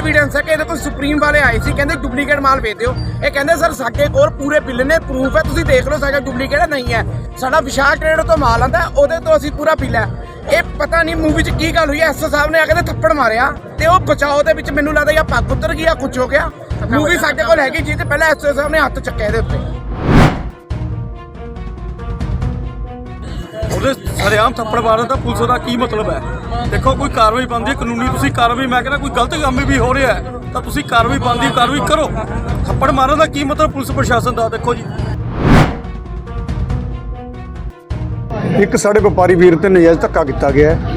Evidence ਹੈ ਕਿ ਇਹਦੇ ਕੋਲ ਸੁਪਰੀਮ ਵਾਲੇ ਆਏ ਸੀ ਕਹਿੰਦੇ ਡੁਪਲੀਕੇਟ ਮਾਲ ਵੇਚ ਦਿਓ ਇਹ ਕਹਿੰਦੇ ਸਰ ਸਾਡੇ ਕੋਲ ਪੂਰੇ ਬਿੱਲ ਨੇ ਪ੍ਰੂਫ ਹੈ ਤੁਸੀਂ ਦੇਖ ਲਓ ਸਾਡਾ ਡੁਪਲੀਕੇਟ ਨਹੀਂ ਹੈ। ਸਾਡਾ ਵਿਸ਼ਾਲ ਟ੍ਰੇਡ ਤੋਂ ਮਾਲ ਆਂਦਾ ਉਹਦੇ ਤੋਂ ਅਸੀਂ ਪੂਰਾ ਬਿੱਲ ਹੈ। ਇਹ ਪਤਾ ਨਹੀਂ ਮੂਵੀ 'ਚ ਕੀ ਗੱਲ ਹੋਈ ਐਸਓ ਸਾਹਿਬ ਨੇ ਆ ਕੇ ਥੱਪੜ ਮਾਰਿਆ ਤੇ ਉਹ ਬਚਾਓ ਦੇ ਵਿੱਚ ਮੈਨੂੰ ਲੱਗਦਾ ਜਾਂ ਪੱਗ ਉਤਰ ਗਈ ਜਾਂ ਕੁਝ ਹੋ ਗਿਆ। ਮੂਵੀ ਸਾਡੇ ਕੋਲ ਹੈਗੀ ਜੀ ਤੇ ਪਹਿਲਾਂ ਐਸਓ ਸਾਹਿਬ ਨੇ ਹੱਥ ਚੱਕਿਆ ਇਹਦੇ ਉੱਤੇ। ਉਹਦੇ ਸਰੇਆਮ ਥੱਪੜ ਮਾਰਨ ਦਾ ਪੁਲਿਸ ਦਾ ਕੀ ਮਤਲਬ ਹੈ? ਦੇਖੋ, ਕੋਈ ਕਾਰਵਾਈ ਬਣਦੀ ਕਾਨੂੰਨੀ ਤੁਸੀਂ ਕਾਰਵਾਈ, ਮੈਂ ਕਹਿੰਦਾ ਕੋਈ ਗਲਤ ਕੰਮ ਵੀ ਹੋ ਰਿਹਾ ਹੈ, ਤਾਂ ਤੁਸੀਂ ਕਾਰਵਾਈ ਬਣਦੀ ਕਾਰਵਾਈ ਕਰੋ। ਥੱਪੜ ਮਾਰਨ ਦਾ ਕੀ ਮਤਲਬ ਪੁਲਿਸ ਪ੍ਰਸ਼ਾਸਨ ਦਾ? ਦੇਖੋ ਜੀ। ਇੱਕ ਸਾਡੇ ਵਪਾਰੀ ਵੀਰ ਤੇ ਨਜਾਇਜ਼ ਧੱਕਾ ਕੀਤਾ ਗਿਆ ਹੈ।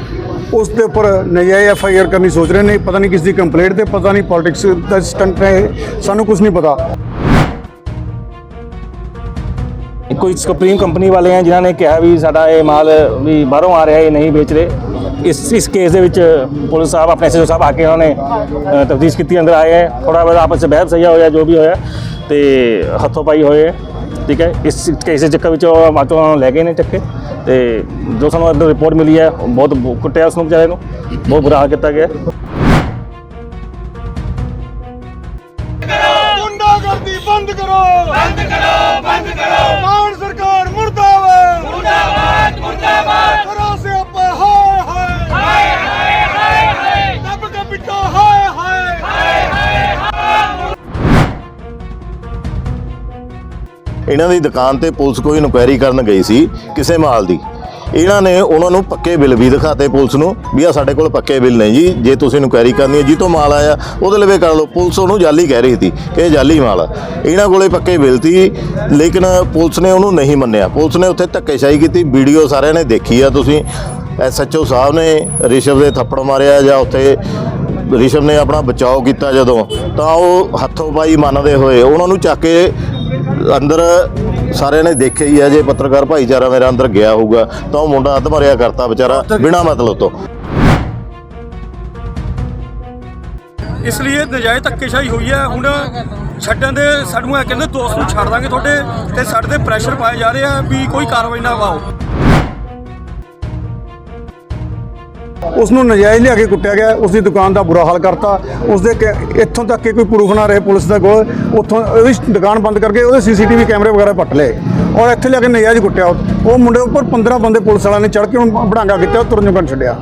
ਉਸ ਦੇ ਉੱਪਰ ਨਜਾਇਜ਼ ਐਫ ਆਈ ਆਰ ਕਰਨੀ ਸੋਚ ਰਹੇ ਨੇ, ਪਤਾ ਨਹੀਂ ਕਿਸ ਦੀ ਕੰਪਲੇਂਟ ਤੇ, ਪਤਾ ਨਹੀਂ ਪੋਲਿਟਿਕਸ ਦਾ ਸਟੰਟ ਹੈ, ਸਾਨੂੰ ਕੁਝ ਨਹੀਂ ਪਤਾ। ਕੋਈ ਸੁਪਰੀਮ ਕੰਪਨੀ ਵਾਲੇ ਆ ਜਿਨ੍ਹਾਂ ਨੇ ਕਿਹਾ ਵੀ ਸਾਡਾ ਇਹ ਮਾਲ ਵੀ ਬਾਹਰੋਂ ਆ ਰਿਹਾ, ਇਹ ਨਹੀਂ ਵੇਚ ਰਹੇ। ਇਸ ਇਸ ਕੇਸ ਦੇ ਵਿੱਚ ਪੁਲਿਸ ਸਾਹਿਬ, ਆਪਣੇ ਐਸਐਸਓ ਸਾਹਿਬ ਆ ਕੇ ਉਹਨਾਂ ਨੇ ਤਫਤੀਸ਼ ਕੀਤੀ, ਅੰਦਰ ਆਏ ਹੈ ਥੋੜਾ ਬਹੁਤ ਆਪਸ ਵਿੱਚ ਬਹਿਸ ਸਹੀਆ ਹੋਇਆ, ਜੋ ਵੀ ਹੋਇਆ, ਤੇ ਹੱਥੋਂ ਪਾਈ ਹੋਏ ਠੀਕ ਹੈ, ਇਸ ਕੇਸ ਦੇ ਚੱਕਰ ਵਿੱਚ ਉਹ ਮਾਤੋਂ ਲੈ ਗਏ ਨੇ ਚੱਕੇ, ਤੇ ਜੋ ਸਾਨੂੰ ਅੰਦਰ ਰਿਪੋਰਟ ਮਿਲੀ ਹੈ ਬਹੁਤ ਕੁੱਟਿਆ ਉਸ ਨੂੰ ਵਿਚਾਰੇ ਨੂੰ, ਬਹੁਤ ਬੁਰਾ ਹਾਲ ਕੀਤਾ ਗਿਆ। ਇਹਨਾਂ ਦੀ ਦੁਕਾਨ ਤੇ ਪੁਲਿਸ ਕੋਈ ਇਨਕੁਆਇਰੀ ਕਰਨ ਗਈ ਸੀ ਕਿਸੇ ਮਾਲ ਦੀ। ਇਹਨਾਂ ਨੇ ਉਹਨਾਂ ਨੂੰ ਪੱਕੇ ਬਿੱਲ ਵੀ ਦਿਖਾਤੇ ਪੁਲਿਸ ਨੂੰ ਵੀ ਆ ਸਾਡੇ ਕੋਲ ਪੱਕੇ ਬਿੱਲ ਨੇ ਜੀ, ਜੇ ਤੁਸੀਂ ਇਨਕੁਆਇਰੀ ਕਰਨੀ ਹੈ, ਜੀ ਤੋਂ ਮਾਲ ਆਇਆ, ਉਹਦੇ ਲਵੇ ਕਰ ਲਓ। ਪੁਲਿਸ ਉਹਨੂੰ ਜਾਲੀ ਕਹਿ ਰਹੀ ਸੀ ਕਿ ਇਹ ਜਾਲੀ ਮਾਲ ਆ। ਇਹਨਾਂ ਕੋਲੇ ਪੱਕੇ ਬਿੱਲ ਸੀ, ਲੇਕਿਨ ਪੁਲਿਸ ਨੇ ਉਹਨੂੰ ਨਹੀਂ ਮੰਨਿਆ। ਪੁਲਿਸ ਨੇ ਉੱਥੇ ਧੱਕੇਸ਼ਾਹੀ ਕੀਤੀ, ਵੀਡੀਓ ਸਾਰਿਆਂ ਨੇ ਦੇਖੀ ਆ ਤੁਸੀਂ। ਐਸਐਚਓ ਸਾਹਿਬ ਨੇ ਰਿਸ਼ਵ ਦੇ ਥੱਪੜ ਮਾਰਿਆ ਜਾਂ ਉੱਥੇ ਰਿਸ਼ਵ ਨੇ ਆਪਣਾ ਬਚਾਓ ਕੀਤਾ ਜਦੋਂ, ਤਾਂ ਉਹ ਹੱਥੋਂ ਪਾਈ ਮੰਨਦੇ ਹੋਏ ਉਹਨਾਂ ਨੂੰ ਚੱਕ ਕੇ ਅੰਦਰ ਸਾਰਿਆਂ ਨੇ ਦੇਖਿਆ ਹੀ ਹੈ ਜੇ ਪੱਤਰਕਾਰ ਭਾਈਚਾਰਾ ਮੇਰਾ ਅੰਦਰ ਗਿਆ ਹੋਊਗਾ ਤਾਂ ਉਹ ਮੁੰਡਾ ਅੱਧ ਮਰਿਆ ਕਰਤਾ ਵਿਚਾਰਾ ਬਿਨਾ ਮਤਲਬ ਤੋਂ। ਇਸ ਲਈ ਇਹ ਨਜਾਇਜ਼ ਧੱਕੇਸ਼ਾਹੀ ਹੋਈ ਹੈ। ਹੁਣ ਛੱਡਣ ਦੇ ਸਾਨੂੰ ਇਹ ਕਹਿੰਦੇ ਦੋਸਤ ਨੂੰ ਛੱਡ ਦਾਂਗੇ ਤੁਹਾਡੇ ਤੇ ਸਾਡੇ ਤੇ ਪ੍ਰੈਸ਼ਰ ਪਾਏ ਜਾ ਰਹੇ ਵੀ ਕੋਈ ਕਾਰਵਾਈ ਨਾ ਪਾਓ ਉਸ ਨੂੰ ਨਜਾਇਜ਼ ਲਿਆ ਕੇ ਕੁੱਟਿਆ ਗਿਆ ਉਸ ਦੀ ਦੁਕਾਨ ਦਾ ਬੁਰਾ ਹਾਲ ਕਰਤਾ। ਉਸ ਦੇ ਕਿ- ਇੱਥੋਂ ਤੱਕ ਕਿ ਕੋਈ ਪ੍ਰੂਫ ਨਾ ਰਹੇ ਪੁਲਿਸ ਦੇ ਕੋਲ, ਉੱਥੋਂ ਉਹਦੀ ਦੁਕਾਨ ਬੰਦ ਕਰਕੇ ਉਹਦੇ ਸੀਸੀਟੀਵੀ ਕੈਮਰੇ ਵਗੈਰਾ ਪੱਟ ਲਏ ਔਰ ਇੱਥੇ ਲਿਆ ਕੇ ਨਜਾਇਜ਼ ਕੁੱਟਿਆ। ਉਹ ਉਹ ਮੁੰਡੇ ਉੱਪਰ 15 ਬੰਦੇ ਪੁਲਿਸ ਵਾਲਿਆਂ ਨੇ ਚੜ੍ਹ ਕੇ ਉਹਨੂੰ ਬੜਾਂਗਾ ਕੀਤਾ, ਉਹ ਤੁਰਨ ਜੋਗਾ ਛੱਡਿਆ।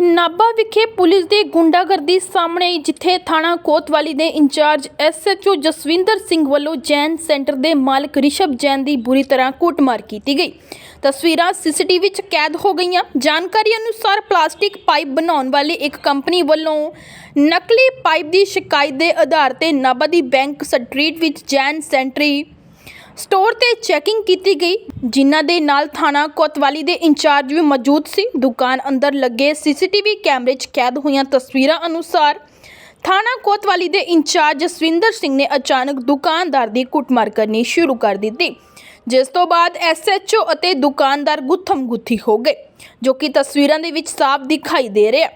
ਨਾਭਾ ਵਿਖੇ ਪੁਲਿਸ ਦੀ ਗੁੰਡਾਗਰਦੀ ਸਾਹਮਣੇ ਆਈ, ਜਿੱਥੇ ਥਾਣਾ ਕੋਤਵਾਲੀ ਦੇ ਇੰਚਾਰਜ ਐਸਐਚਓ ਜਸਵਿੰਦਰ ਸਿੰਘ ਵੱਲੋਂ ਜੈਨ ਸੈਂਟਰ ਦੇ ਮਾਲਕ ਰਿਸ਼ਭ ਜੈਨ ਦੀ ਬੁਰੀ ਤਰ੍ਹਾਂ ਕੁੱਟਮਾਰ ਕੀਤੀ ਗਈ। ਤਸਵੀਰਾਂ ਸੀਸੀਟੀਵੀ 'ਚ ਕੈਦ ਹੋ ਗਈਆਂ। ਜਾਣਕਾਰੀ ਅਨੁਸਾਰ ਪਲਾਸਟਿਕ ਪਾਈਪ ਬਣਾਉਣ ਵਾਲੀ ਇੱਕ ਕੰਪਨੀ ਵੱਲੋਂ ਨਕਲੀ ਪਾਈਪ ਦੀ ਸ਼ਿਕਾਇਤ ਦੇ ਆਧਾਰ ਤੇ ਨਾਭਾ ਦੀ ਬੈਂਕ ਸਟਰੀਟ ਵਿੱਚ ਜੈਨ ਸੈਂਟਰੀ ਸਟੋਰ ਤੇ ਚੈਕਿੰਗ ਕੀਤੀ ਗਈ, ਜਿਨ੍ਹਾਂ ਦੇ ਨਾਲ ਥਾਣਾ ਕੋਤਵਾਲੀ ਦੇ ਇੰਚਾਰਜ ਵੀ ਮੌਜੂਦ ਸੀ। ਦੁਕਾਨ ਅੰਦਰ ਲੱਗੇ ਸੀਸੀਟੀਵੀ ਕੈਮਰੇ 'ਚ ਕੈਦ ਹੋਈਆਂ ਤਸਵੀਰਾਂ ਅਨੁਸਾਰ ਥਾਣਾ ਕੋਤਵਾਲੀ ਦੇ ਇੰਚਾਰਜ ਜਸਵਿੰਦਰ ਸਿੰਘ ਨੇ ਅਚਾਨਕ ਦੁਕਾਨਦਾਰ ਦੀ ਕੁੱਟਮਾਰ ਕਰਨੀ ਸ਼ੁਰੂ ਕਰ ਦਿੱਤੀ। ਜਿਸ ਤੋਂ ਬਾਅਦ ਐਸਐਚਓ ਅਤੇ ਦੁਕਾਨਦਾਰ ਗੁੱਥਮ ਗੁੱਥੀ ਹੋ ਗਏ, ਜੋ ਕਿ ਤਸਵੀਰਾਂ ਦੇ ਵਿੱਚ ਸਾਫ਼ ਦਿਖਾਈ ਦੇ ਰਿਹਾ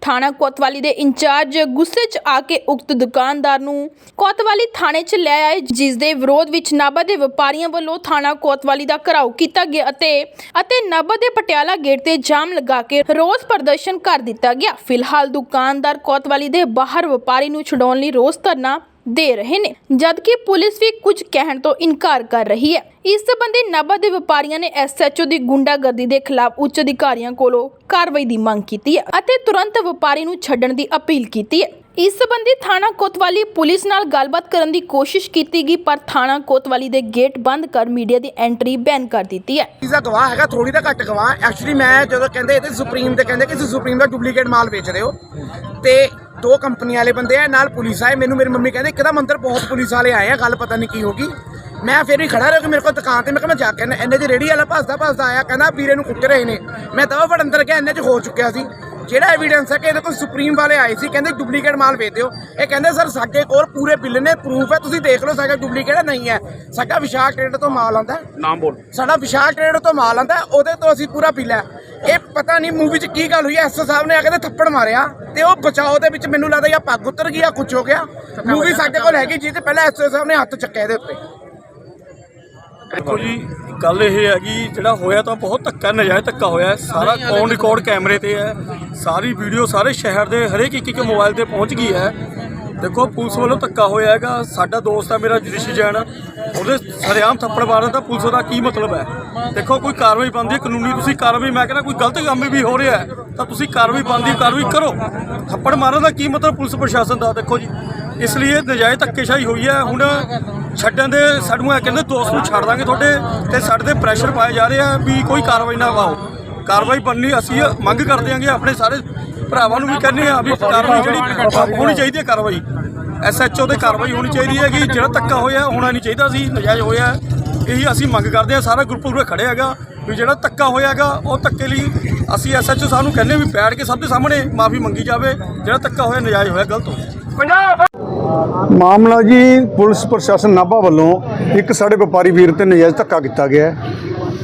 ਥਾਣਾ ਕੋਤਵਾਲੀ ਦੇ ਇੰਚਾਰਜ ਗੁੱਸੇ 'ਚ ਆ ਕੇ ਉਕਤ ਦੁਕਾਨਦਾਰ ਨੂੰ ਕੋਤਵਾਲੀ ਥਾਣੇ 'ਚ ਲੈ ਆਏ, ਜਿਸ ਦੇ ਵਿਰੋਧ ਵਿੱਚ ਨਾਭਾ ਦੇ ਵਪਾਰੀਆਂ ਵੱਲੋਂ ਥਾਣਾ ਕੋਤਵਾਲੀ ਦਾ ਘਰਾਓ ਕੀਤਾ ਗਿਆ ਅਤੇ ਅਤੇ ਨਾਭਾ ਦੇ ਪਟਿਆਲਾ ਗੇਟ ਤੇ ਜਾਮ ਲਗਾ ਕੇ ਰੋਸ ਪ੍ਰਦਰਸ਼ਨ ਕਰ ਦਿੱਤਾ ਗਿਆ। ਫਿਲਹਾਲ ਦੁਕਾਨਦਾਰ ਕੋਤਵਾਲੀ ਦੇ ਬਾਹਰ ਵਪਾਰੀ ਨੂੰ ਛਡਾਉਣ ਲਈ ਰੋਸ ਧਰਨਾ ਦੇ ਰਹੇ ਨੇ। ਜਦਕਿ ਪੁਲਿਸ ਵੀ ਕੁਝ ਕਹਿਣ ਤੋਂ ਇਨਕਾਰ ਕਰ ਰਹੀ ਹੈ। ਇਸ ਸੰਬੰਧੀ ਨਾਭਾ ਦੇ ਵਪਾਰੀਆਂ ਨੇ ਐਸਐਚਓ ਦੀ ਗੁੰਡਾਗਰਦੀ ਦੇ ਖਿਲਾਫ ਉੱਚ ਅਧਿਕਾਰੀਆਂ ਕੋਲੋਂ ਕਾਰਵਾਈ ਦੀ ਮੰਗ ਕੀਤੀ ਹੈ ਅਤੇ ਤੁਰੰਤ ਵਪਾਰੀ ਨੂੰ ਛੱਡਣ ਦੀ ਅਪੀਲ ਕੀਤੀ ਹੈ। ਇਸ ਸੰਬੰਧੀ ਥਾਣਾ ਕੋਤਵਾਲੀ ਪੁਲਿਸ ਨਾਲ ਗੱਲਬਾਤ ਕਰਨ ਦੀ ਕੋਸ਼ਿਸ਼ ਕੀਤੀ ਗਈ, ਪਰ ਥਾਣਾ ਕੋਤਵਾਲੀ ਦੇ ਗੇਟ ਬੰਦ ਕਰ ਮੀਡੀਆ ਦੀ ਐਂਟਰੀ ਬੈਨ ਕਰ ਦਿੱਤੀ ਹੈ। ਚੀਜ਼ ਗਵਾਹ ਹੈਗਾ ਥੋੜੀ ਦਾ ਘੱਟ ਗਵਾਹ। ਐਕਚੁਅਲੀ ਮੈਂ ਜਦੋਂ ਕਹਿੰਦੇ ਇਹਦੇ ਸੁਪਰੀਮ ਤੇ ਕਹਿੰਦੇ ਕਿ ਤੁਸੀਂ ਸੁਪਰੀਮ ਦਾ ਡੁਪਲੀਕੇਟ ਮਾਲ ਵੇਚ ਰਹੇ ਹੋ। ਤੇ ਦੋ ਕੰਪਨੀਆਂ ਵਾਲੇ ਬੰਦੇ ਆ, ਨਾਲ ਪੁਲਿਸ ਆਏ। ਮੈਨੂੰ ਮੇਰੀ ਮੰਮੀ ਕਹਿੰਦੇ ਇੱਕਦਮ ਅੰਦਰ ਬਹੁਤ ਪੁਲਿਸ ਵਾਲੇ ਆਏ ਆ, ਗੱਲ ਪਤਾ ਨਹੀਂ ਕੀ ਹੋ ਗਈ। ਮੈਂ ਫਿਰ ਵੀ ਖੜਾ ਰਿਹਾ ਕਿ ਮੇਰੇ ਕੋਲ ਦੁਕਾਨ ਤੇ, ਮੈਂ ਕਿਹਾ ਮੈਂ ਜਾ ਕੇ ਆਉਨਾ। ਇੰਨੇ ਚ ਰੇੜੀ ਵਾਲਾ ਭੱਜਦਾ ਭੱਜਦਾ ਆਇਆ, ਕਹਿੰਦਾ ਵੀਰੇ ਨੂੰ ਕੁੱਟ ਰਹੇ ਨੇ। ਮੈਂ ਦਵਾ ਫੜ ਅੰਦਰ ਗਿਆ, ਇੰਨੇ ਚ ਹੋ ਚੁੱਕਿਆ ਸੀ। ਜਿਹੜਾ ਐਵੀਡੈਂਸ ਹੈ ਕਿ ਇਹਦੇ ਕੋਲ ਸੁਪਰੀਮ ਵਾਲੇ ਆਏ ਸੀ ਕਹਿੰਦੇ ਡੁਪਲੀਕੇਟ ਮਾਲ ਵੇਚ ਦਿਓ ਇਹ ਕਹਿੰਦੇ ਸਰ ਸਾਡੇ ਕੋਲ ਪੂਰੇ ਬਿੱਲ ਨੇ ਪ੍ਰੂਫ ਹੈ ਤੁਸੀਂ ਦੇਖ ਲਓ ਸਾਡਾ ਡੁਪਲੀਕੇਟ ਨਹੀਂ ਹੈ। ਸਾਡਾ ਵਿਸ਼ਾਲ ਟ੍ਰੇਡ ਤੋਂ ਮਾਲ ਆਉਂਦਾ ਹੈ। ਨਾਮ ਬੋਲ। ਸਾਡਾ ਵਿਸ਼ਾਲ ਟ੍ਰੇਡ ਤੋਂ ਮਾਲ ਆਂਦਾ ਉਹਦੇ ਤੋਂ ਅਸੀਂ ਪੂਰਾ ਬਿੱਲ ਹੈ। ਇਹ ਪਤਾ ਨਹੀਂ ਮੂਵੀ 'ਚ ਕੀ ਗੱਲ ਹੋਈ ਐਸਓ ਸਾਹਿਬ ਨੇ ਆ ਕੇ ਤੇ ਥੱਪੜ ਮਾਰਿਆ ਤੇ ਉਹ ਬਚਾਓ ਦੇ ਵਿੱਚ ਮੈਨੂੰ ਲੱਗਦਾ ਜਾਂ ਪੱਗ ਉਤਰ ਗਈ ਜਾਂ ਕੁਝ ਹੋ ਗਿਆ। ਮੂਵੀ ਸਾਡੇ ਕੋਲ ਹੈਗੀ ਜੀ ਤੇ ਪਹਿਲਾਂ ਐਸਓ ਸਾਹਿਬ ਨੇ ਹੱਥ ਚੱਕਿਆ ਇਹਦੇ ਉੱਤੇ। ਦੇਖੋ ਜੀ ਗੱਲ ਇਹ ਹੈਗੀ ਜਿਹੜਾ ਹੋਇਆ ਤਾਂ ਬਹੁਤ ਧੱਕਾ ਨਜਾਇਜ਼ ਧੱਕਾ ਹੋਇਆ। ਸਾਰਾ ਔਨ ਰਿਕਾਰਡ ਕੈਮਰੇ ਤੇ ਹੈ। ਸਾਰੀ ਵੀਡੀਓ ਸਾਰੇ ਸ਼ਹਿਰ ਦੇ ਹਰੇਕ ਇੱਕ ਇੱਕ ਮੋਬਾਈਲ ਤੇ ਪਹੁੰਚ ਗਈ ਹੈ। ਦੇਖੋ ਪੁਲਿਸ ਵੱਲੋਂ ਧੱਕਾ ਹੋਇਆ ਹੈਗਾ। ਸਾਡਾ ਦੋਸਤ ਹੈ ਮੇਰਾ ਜ੍ਰਿਸ਼ੀ ਜੈਨ। ਉਹਦੇ ਸਰੇਆਮ ਥੱਪੜ ਮਾਰਨ ਦਾ ਪੁਲਿਸ ਦਾ ਕੀ ਮਤਲਬ ਹੈ? ਦੇਖੋ ਕੋਈ ਕਾਰਵਾਈ ਬਣਦੀ ਹੈ ਕਾਨੂੰਨੀ ਤੁਸੀਂ ਕਾਰਵਾਈ ਮੈਂ ਕਹਿੰਦਾ ਕੋਈ ਗਲਤ ਕੰਮ ਵੀ ਹੋ ਰਿਹਾ ਤਾਂ ਤੁਸੀਂ ਕਾਰਵਾਈ ਬਣਦੀ ਕਾਰਵਾਈ ਕਰੋ। ਥੱਪੜ ਮਾਰਨ ਦਾ ਕੀ ਮਤਲਬ ਪੁਲਿਸ ਪ੍ਰਸ਼ਾਸਨ ਦਾ? ਦੇਖੋ ਜੀ ਇਸ ਲਈ ਇਹ ਨਜਾਇਜ਼ ਧੱਕੇਸ਼ਾਹੀ ਹੋਈ ਹੈ। ਹੁਣ ਛੱਡਣ ਦੇ ਸਾਨੂੰ ਇਹ ਕਹਿੰਦੇ ਦੋਸਤ ਨੂੰ ਛੱਡ ਦਾਂਗੇ ਤੁਹਾਡੇ ਤੇ ਸਾਡੇ ਤੇ ਪ੍ਰੈਸ਼ਰ ਪਾਇਆ ਜਾ ਰਿਹਾ ਵੀ ਕੋਈ ਕਾਰਵਾਈ ਨਾ ਪਾਓ ਕਾਰਵਾਈ ਬਣਨੀ ਅਸੀਂ ਮੰਗ ਕਰਦੇ ਆਂਗੇ ਆਪਣੇ ਸਾਰੇ ਭਰਾਵਾਂ ਨੂੰ ਵੀ ਕਹਿੰਦੇ ਆ ਵੀ ਕਾਰਵਾਈ ਜਿਹੜੀ ਹੋਣੀ ਚਾਹੀਦੀ ਹੈ ਕਾਰਵਾਈ। ਐਸਐਚਓ ਤੇ ਕਾਰਵਾਈ ਹੋਣੀ ਚਾਹੀਦੀ ਹੈ ਕਿ ਜਿਹੜਾ ਧੱਕਾ ਹੋਇਆ ਹੋਣਾ ਨਹੀਂ ਚਾਹੀਦਾ ਸੀ, ਨਜਾਇਜ਼ ਹੋਇਆ। ਇਹੀ ਅਸੀਂ ਮੰਗ ਕਰਦੇ ਆ ਸਾਰਾ ਗਰੁੱਪ ਉਰੇ ਖੜੇ ਹੈਗਾ ਵੀ ਜਿਹੜਾ ਧੱਕਾ ਹੋਇਆ ਹੈਗਾ, ਉਹ ਧੱਕੇ ਲਈ ਅਸੀਂ ਐਸਐਚਓ ਸਾਹਿਬ ਨੂੰ ਕਹਿੰਦੇ ਵੀ ਬੈਠ ਕੇ ਸਭ ਦੇ ਸਾਹਮਣੇ ਮਾਫੀ ਮੰਗੀ ਜਾਵੇ, ਜਿਹੜਾ ਧੱਕਾ ਹੋਇਆ ਨਜਾਇਜ਼ ਹੋਇਆ, ਗਲਤ ਹੋਇਆ। ਮਾਮਲਾ ਜੀ, ਪੁਲਿਸ ਪ੍ਰਸ਼ਾਸਨ ਨਾਭਾ ਵੱਲੋਂ ਇੱਕ ਸਾਡੇ ਵਪਾਰੀ ਵੀਰ ਤੇ ਨਜਾਇਜ਼ ਧੱਕਾ ਕੀਤਾ ਗਿਆ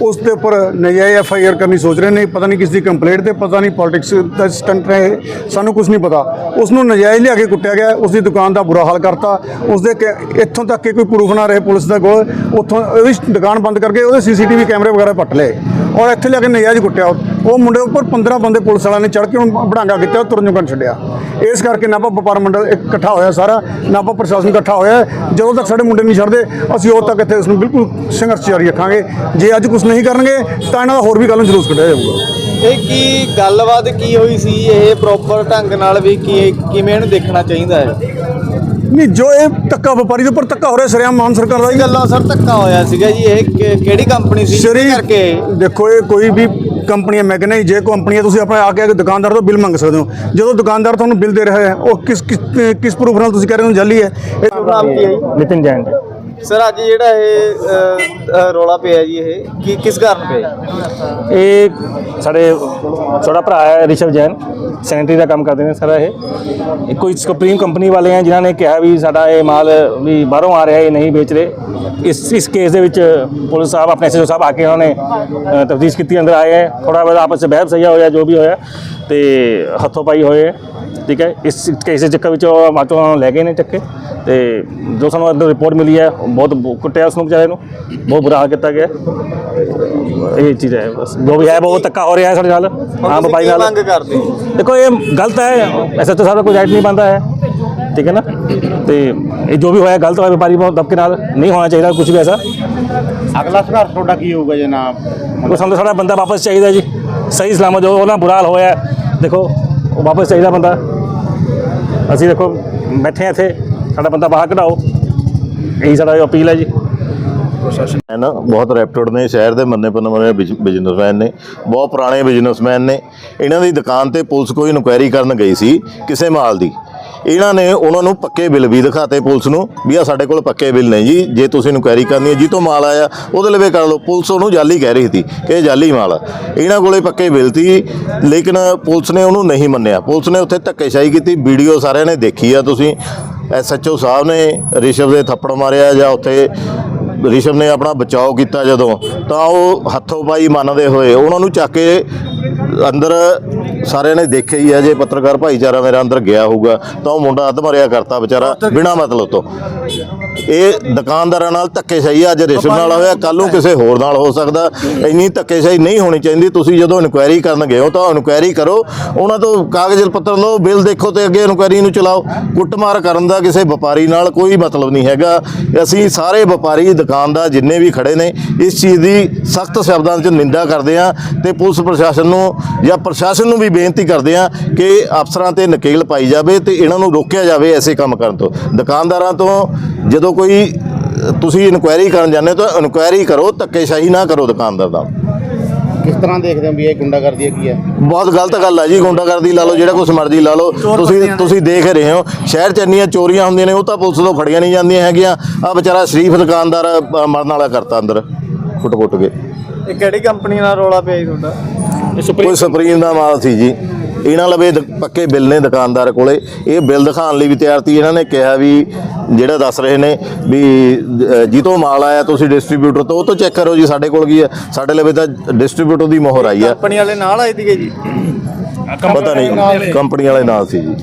ਉਸ ਦੇ ਉੱਪਰ ਨਜਾਇਜ਼ ਐਫ ਆਈ ਆਰ ਕਰਨੀ ਸੋਚ ਰਹੇ ਨੇ, ਪਤਾ ਨਹੀਂ ਕਿਸ ਦੀ ਕੰਪਲੇਂਟ ਤੇ, ਪਤਾ ਨਹੀਂ ਪੋਲਿਟਿਕਸ ਦਾ ਸਟੰਟ ਹੈ ਸਾਨੂੰ ਕੁਝ ਨਹੀਂ ਪਤਾ। ਉਸ ਨੂੰ ਨਜਾਇਜ਼ ਲਿਆ ਕੇ ਕੁੱਟਿਆ ਗਿਆ ਉਸ ਦੀ ਦੁਕਾਨ ਦਾ ਬੁਰਾ ਹਾਲ ਕਰਤਾ। ਉਸ ਦੇ ਇੱਥੋਂ ਤੱਕ ਕਿ ਕੋਈ ਪ੍ਰੂਫ ਨਾ ਰਹੇ ਪੁਲਿਸ ਦੇ ਕੋਲ, ਉੱਥੋਂ ਉਹਦੀ ਦੁਕਾਨ ਬੰਦ ਕਰਕੇ ਉਹਦੇ ਸੀਸੀਟੀਵੀ ਕੈਮਰੇ ਵਗੈਰਾ ਪੱਟ ਲਏ। ਔਰ ਇੱਥੇ ਲਿਆ ਕੇ ਨਜਾਇਜ਼ ਕੁੱਟਿਆ। ਉਹ ਮੁੰਡੇ ਉੱਪਰ 15 ਬੰਦੇ ਪੁਲਿਸ ਵਾਲਿਆਂ ਨੇ ਚੜ੍ਹ ਕੇ ਉਹਨੂੰ ਬੜਾਂਗਾ ਕੀਤਾ ਤੁਰਨ ਜੋਗਨ ਛੱਡਿਆ। ਇਸ ਕਰਕੇ ਨਾਭਾ ਵਪਾਰ ਮੰਡਲ ਇਕੱਠਾ ਹੋਇਆ ਸਾਰਾ ਨਾਭਾ ਪ੍ਰਸ਼ਾਸਨ ਇਕੱਠਾ ਹੋਇਆ। ਜਦੋਂ ਤੱਕ ਸਾਡੇ ਮੁੰਡੇ ਨਹੀਂ ਛੱਡਦੇ ਅਸੀਂ ਉਦੋਂ ਤੱਕ ਇੱਥੇ ਉਸ ਨੂੰ ਬਿਲਕੁਲ ਸੰਘਰਸ਼ ਜਾਰੀ ਰੱਖਾਂਗੇ। ਜੇ ਅੱਜ ਕੁਝ ਨਹੀਂ ਕਰਨਗੇ ਤਾਂ ਇਹਨਾਂ ਦਾ ਹੋਰ ਵੀ ਕੱਲ੍ਹ ਨੂੰ ਜਲੂਸ ਕੱਢਿਆ ਜਾਊਗਾ। ਇਹ ਕੀ ਗੱਲਬਾਤ ਕੀ ਹੋਈ ਸੀ? ਇਹ ਪ੍ਰੋਪਰ ਢੰਗ ਨਾਲ ਵੀ ਕੀ ਕਿਵੇਂ ਇਹਨੂੰ ਦੇਖਣਾ ਚਾਹੀਦਾ ਹੈ? ਨਹੀਂ ਜੋ ਇਹ ਧੱਕਾ ਵਪਾਰੀ ਦੇ ਉੱਪਰ ਧੱਕਾ ਹੋ ਰਿਹਾ ਸਰਿਆਮ ਮਾਨ ਸਰਕਾਰ ਦਾ ਹੀ ਗੱਲਾਂ ਸਰ ਧੱਕਾ ਹੋਇਆ ਸੀਗਾ ਜੀ ਇਹ ਕਿਹੜੀ ਕੰਪਨੀ ਸੀ ਜਿਹਦੇ ਕਰਕੇ? ਦੇਖੋ ਇਹ ਕੋਈ ਵੀ ਕੰਪਨੀ ਹੈ ਮੈਂ ਕਹਿੰਦਾ ਜੇ ਕੰਪਨੀ ਹੈ ਤੁਸੀਂ ਆਪਣੇ ਆ ਕੇ ਦੁਕਾਨਦਾਰ ਤੋਂ ਬਿੱਲ ਮੰਗ ਸਕਦੇ ਹੋ। ਜਦੋਂ ਦੁਕਾਨਦਾਰ ਤੁਹਾਨੂੰ ਬਿੱਲ ਦੇ ਰਿਹਾ ਹੈ, ਉਹ ਕਿਸ ਕਿਸ ਪ੍ਰੂਫ ਨਾਲ ਤੁਸੀਂ ਕਹਿ ਰਹੇ ਹੋ, ਜਾਲੀ ਹੈ? ਇਹ ਨਾਮ ਨਿਤਿਨ ਜੈਨ। ਸਰ ਅੱਜ ਜਿਹੜਾ ਇਹ ਅ, ਅ, ਰੌਲਾ ਪਿਆ ਜੀ ਇਹ ਕੀ ਕਿਸ ਕਾਰਨ ਪਿਆ ਇਹ ਸਾਡੇ ਛੋਟਾ ਭਰਾ ਹੈ ਰਿਸ਼ਵ ਜੈਨ ਸੈਨੇਟਰੀ ਦਾ ਕੰਮ ਕਰਦੇ ਨੇ ਸਾਰਾ ਇਹ। ਇਹ ਕੋਈ ਸੁਪਰੀਮ ਕੰਪਨੀ ਵਾਲੇ ਹੈ ਜਿਨ੍ਹਾਂ ਨੇ ਕਿਹਾ ਵੀ ਸਾਡਾ ਇਹ ਮਾਲ ਵੀ ਬਾਹਰੋਂ ਆ ਰਿਹਾ ਇਹ ਨਹੀਂ ਵੇਚ ਰਹੇ। ਇਸ ਇਸ ਕੇਸ ਦੇ ਵਿੱਚ ਪੁਲਿਸ ਸਾਹਿਬ ਆਪਣੇ ਐਸਐਸਓ ਸਾਹਿਬ ਆ ਕੇ ਉਹਨਾਂ ਨੇ ਤਫਤੀਸ਼ ਕੀਤੀ ਅੰਦਰ ਆਏ ਹੈ। ਥੋੜਾ ਬਹੁਤ ਆਪਸ ਵਿੱਚ ਬਹਿਸ ਸਹੀਆ ਹੋਇਆ ਜੋ ਵੀ ਹੋਇਆ ਤੇ ਹੱਥੋਂ ਪਾਈ ਹੋਏ ਹੈ। ਠੀਕ ਹੈ ਇਸ ਕੇਸ ਦੇ ਚੱਕਰ ਵਿੱਚ ਉਹ ਮਾਤੋਂ ਲੈ ਗਏ ਨੇ ਚੱਕੇ ਤੇ ਜੋ ਸਾਨੂੰ ਅੰਦਰ ਰਿਪੋਰਟ ਮਿਲੀ ਹੈ ਬਹੁਤ ਕੁੱਟਿਆ ਉਸ ਨੂੰ ਵਿਚਾਰੇ ਨੂੰ ਬਹੁਤ ਬੁਰਾ ਹਾਲ ਕੀਤਾ ਗਿਆ। ਇਹ ਚੀਜ਼ ਹੈ ਬਸ ਜੋ ਵੀ ਹੈ ਬਹੁਤ ਧੱਕਾ ਹੋ ਰਿਹਾ ਹੈ ਸਾਡੇ ਨਾਲ ਤੁਸੀਂ ਬਾਈ ਨਾਲ। ਮੰਗ ਕਰਦੇ? ਦੇਖੋ ਇਹ ਗਲਤ ਹੈ ਐਸਐਚਓ ਸਾਹਿਬ ਦਾ ਕੋਈ ਰਾਈਟ ਨਹੀਂ ਬਣਦਾ ਹੈ ਠੀਕ ਹੈ ਨਾ? ਤੇ ਇਹ ਜੋ ਵੀ ਹੋਇਆ ਗਲਤ ਹੋਇਆ ਵਪਾਰੀ ਬਹੁਤ ਦਬਕੇ ਨਾਲ ਨਹੀਂ ਹੋਣਾ ਚਾਹੀਦਾ ਕੁਝ ਵੀ ਐਸਾ। ਅਗਲਾ ਸੰਘਰਸ਼ ਤੁਹਾਡਾ ਕੀ ਹੋਊਗਾ ਜਨਾਬ ਕੋਈ ਸਾਨੂੰ ਸਾਡਾ ਬੰਦਾ ਵਾਪਸ ਚਾਹੀਦਾ ਜੀ ਸਹੀ ਸਲਾਮਤ ਜੋ ਉਹਨਾਂ ਬੁਰਾ ਹਾਲ ਹੋਇਆ ਦੇਖੋ ਉਹ ਵਾਪਸ ਚਾਹੀਦਾ ਬੰਦਾ। ਅਸੀਂ ਦੇਖੋ, ਬੈਠੇ ਹਾਂ ਇੱਥੇ, ਸਾਡਾ ਬੰਦਾ ਬਾਹਰ ਕਢਾਓ। ਇਹੀ ਸਾਡਾ ਅਪੀਲ ਹੈ ਜੀ। ਹੈ ਨਾ, ਬਹੁਤ ਰੈਪਟਡ ਨੇ, ਸ਼ਹਿਰ ਦੇ ਮੰਨੇ ਪਨਮਰੇ ਬਿਜ਼ਨਸਮੈਨ ਨੇ, ਬਹੁਤ ਪੁਰਾਣੇ ਬਿਜ਼ਨਸਮੈਨ ਨੇ। ਇਹਨਾਂ ਦੀ ਦੁਕਾਨ ਤੇ ਪੁਲਿਸ ਕੋਈ ਇਨਕੁਆਇਰੀ ਕਰਨ ਗਈ ਸੀ, ਕਿਸੇ ਮਾਲ ਦੀ। ਇਹਨਾਂ ਨੇ ਉਹਨਾਂ ਨੂੰ ਪੱਕੇ ਬਿੱਲ ਵੀ ਦਿਖਾਤੇ ਪੁਲਿਸ ਨੂੰ ਵੀ ਆ ਸਾਡੇ ਕੋਲ ਪੱਕੇ ਬਿੱਲ ਨੇ ਜੀ। ਜੇ ਤੁਸੀਂ ਇਨਕੁਆਇਰੀ ਕਰਨੀ ਹੈ ਜੀ ਤੋਂ ਮਾਲ ਆਇਆ, ਉਹਦੇ ਲਵੇ ਕਰ ਲਓ। ਪੁਲਿਸ ਉਹਨੂੰ ਜਾਲੀ ਕਹਿ ਰਹੀ ਸੀ ਕਿ ਇਹ ਜਾਲੀ ਮਾਲ ਆ। ਇਹਨਾਂ ਕੋਲੇ ਪੱਕੇ ਬਿੱਲ ਸੀ, ਲੇਕਿਨ ਪੁਲਿਸ ਨੇ ਉਹਨੂੰ ਨਹੀਂ ਮੰਨਿਆ। ਪੁਲਿਸ ਨੇ ਉੱਥੇ ਧੱਕੇਸ਼ਾਹੀ ਕੀਤੀ। ਵੀਡੀਓ ਸਾਰਿਆਂ ਨੇ ਦੇਖੀ ਆ ਤੁਸੀਂ। ਐਸਐਚਓ ਸਾਹਿਬ ਨੇ ਰਿਸ਼ਵ ਦੇ ਥੱਪੜ ਮਾਰਿਆ ਜਾਂ ਉੱਥੇ ਰਿਸ਼ਵ ਨੇ ਆਪਣਾ ਬਚਾਓ ਕੀਤਾ ਜਦੋਂ, ਤਾਂ ਉਹ ਹੱਥੋਂ ਪਾਈ ਮੰਨਦੇ ਹੋਏ ਉਹਨਾਂ ਨੂੰ ਚੱਕ ਕੇ ਅੰਦਰ ਸਾਰਿਆਂ ਨੇ ਦੇਖਿਆ ਹੀ ਹੈ ਜੇ ਪੱਤਰਕਾਰ ਭਾਈਚਾਰਾ ਮੇਰਾ ਅੰਦਰ ਗਿਆ ਹੋਊਗਾ ਤਾਂ ਉਹ ਮੁੰਡਾ ਅੱਧ ਮਰਿਆ ਕਰਤਾ ਵਿਚਾਰਾ ਬਿਨਾ ਮਤਲਬ ਤੋਂ। ਇਹ ਦੁਕਾਨਦਾਰਾਂ ਨਾਲ ਧੱਕੇਸ਼ਾਹੀ ਅੱਜ ਰਿਸ਼ਵ ਨਾਲ ਹੋਇਆ ਕੱਲ ਨੂੰ ਕਿਸੇ ਹੋਰ ਨਾਲ ਹੋ ਸਕਦਾ। ਇੰਨੀ ਧੱਕੇਸ਼ਾਹੀ ਨਹੀਂ ਹੋਣੀ ਚਾਹੀਦੀ। ਤੁਸੀਂ ਜਦੋਂ ਇਨਕੁਆਇਰੀ ਕਰਨ ਗਏ ਹੋ ਤਾਂ ਇਨਕੁਆਇਰੀ ਕਰੋ। ਉਹਨਾਂ ਤੋਂ ਕਾਗਜ਼ ਪੱਤਰ ਲਓ ਬਿੱਲ ਦੇਖੋ ਤੇ ਅੱਗੇ ਇਨਕੁਆਇਰੀ ਨੂੰ ਚਲਾਓ। ਕੁੱਟਮਾਰ ਕਰਨ ਦਾ ਕਿਸੇ ਵਪਾਰੀ ਨਾਲ ਕੋਈ ਮਤਲਬ ਨਹੀਂ ਹੈਗਾ। ਅਸੀਂ ਸਾਰੇ ਵਪਾਰੀ ਦੁਕਾਨਦਾਰ ਜਿੰਨੇ ਵੀ ਖੜੇ ਨੇ ਇਸ ਚੀਜ਼ ਦੀ ਸਖਤ ਸ਼ਬਦਾਂ 'ਚ ਨਿੰਦਾ ਕਰਦੇ ਹਾਂ ਤੇ ਪੁਲਿਸ ਪ੍ਰਸ਼ਾਸਨ ਨੂੰ ਜਾਂ ਪ੍ਰਸ਼ਾਸਨ ਨੂੰ ਵੀ ਬੇਨਤੀ ਕਰਦੇ ਹਾਂ ਕਿ ਅਫਸਰਾਂ ਤੇ ਨਕੇਲ ਪਾਈ ਜਾਵੇ ਤੇ ਇਹਨਾਂ ਨੂੰ ਰੋਕਿਆ ਜਾਵੇ ਐਸੇ ਕੰਮ ਕਰਨ ਤੋਂ। ਦੁਕਾਨਦਾਰਾਂ ਤੋਂ ਜਦੋਂ ਕੋਈ ਤੁਸੀਂ ਇਨਕੁਆਇਰੀ ਕਰਨ ਜਾਂਦੇ ਹੋ ਤਾਂ ਇਨਕੁਆਇਰੀ ਕਰੋ ਧੱਕੇਸ਼ਾਹੀ ਨਾ ਕਰੋ ਦੁਕਾਨਦਾਰ ਦਾ। ਕਿਸ ਤਰ੍ਹਾਂ ਦੇਖਦੇ ਹੋ ਵੀ ਇਹ ਗੁੰਡਾਗਰਦੀ ਕੀ ਹੈ? ਬਹੁਤ ਗਲਤ ਗੱਲ ਹੈ ਜੀ ਗੁੰਡਾਗਰਦੀ ਲਾ ਲਓ ਜਿਹੜਾ ਕੁਛ ਮਰਜ਼ੀ ਲਾ ਲਓ। ਤੁਸੀਂ ਤੁਸੀਂ ਦੇਖ ਰਹੇ ਹੋ ਸ਼ਹਿਰ 'ਚ ਇੰਨੀਆਂ ਚੋਰੀਆਂ ਹੁੰਦੀਆਂ ਨੇ ਉਹ ਤਾਂ ਪੁਲਿਸ ਤੋਂ ਫੜੀਆਂ ਨਹੀਂ ਜਾਂਦੀਆਂ ਹੈਗੀਆਂ। ਆ ਵਿਚਾਰਾ ਸ਼ਰੀਫ ਦੁਕਾਨਦਾਰ ਮਰਨ ਵਾਲਾ ਕਰਤਾ ਅੰਦਰ। ਫੁੱਟ-ਫੁੱਟ ਕੇ। ਇਹ ਕਿਹੜੀ ਕੰਪਨੀ ਨਾਲ ਰੌਲਾ ਪਿਆ ਜੀ ਤੁਹਾਡਾ? ਕੋਈ ਸੁਪਰੀਮ ਦਾ ਮਾਲ ਸੀ ਜੀ। ਇਹਨਾਂ ਲਵੇ ਦ- ਪੱਕੇ ਬਿੱਲ ਨੇ ਦੁਕਾਨਦਾਰ ਕੋਲੇ। ਇਹ ਬਿੱਲ ਦਿਖਾਉਣ ਲਈ ਵੀ ਤਿਆਰ ਸੀ। ਇਹਨਾਂ ਨੇ ਕਿਹਾ ਵੀ ਜਿਹੜਾ ਦੱਸ ਰਹੇ ਨੇ ਵੀ ਅ, ਜਿੱਤੋਂ ਮਾਲ ਆਇਆ ਤੁਸੀਂ ਡਿਸਟ੍ਰੀਬਿਊਟਰ ਤੋਂ ਉਹ ਤੋਂ ਚੈੱਕ ਕਰੋ ਜੀ ਸਾਡੇ ਕੋਲ ਕੀ ਹੈ। ਸਾਡੇ ਲਵੇ ਤਾਂ ਡਿਸਟ੍ਰੀਬਿਊਟਰ ਦੀ ਮੋਹਰ ਆਈ ਹੈ ਕੰਪਨੀ ਵਾਲੇ ਨਾਲ ਆਏ ਸੀਗੇ ਜੀ? ਪਤਾ ਨਹੀਂ ਕੰਪਨੀ ਵਾਲੇ ਨਾਲ ਸੀ ਜੀ।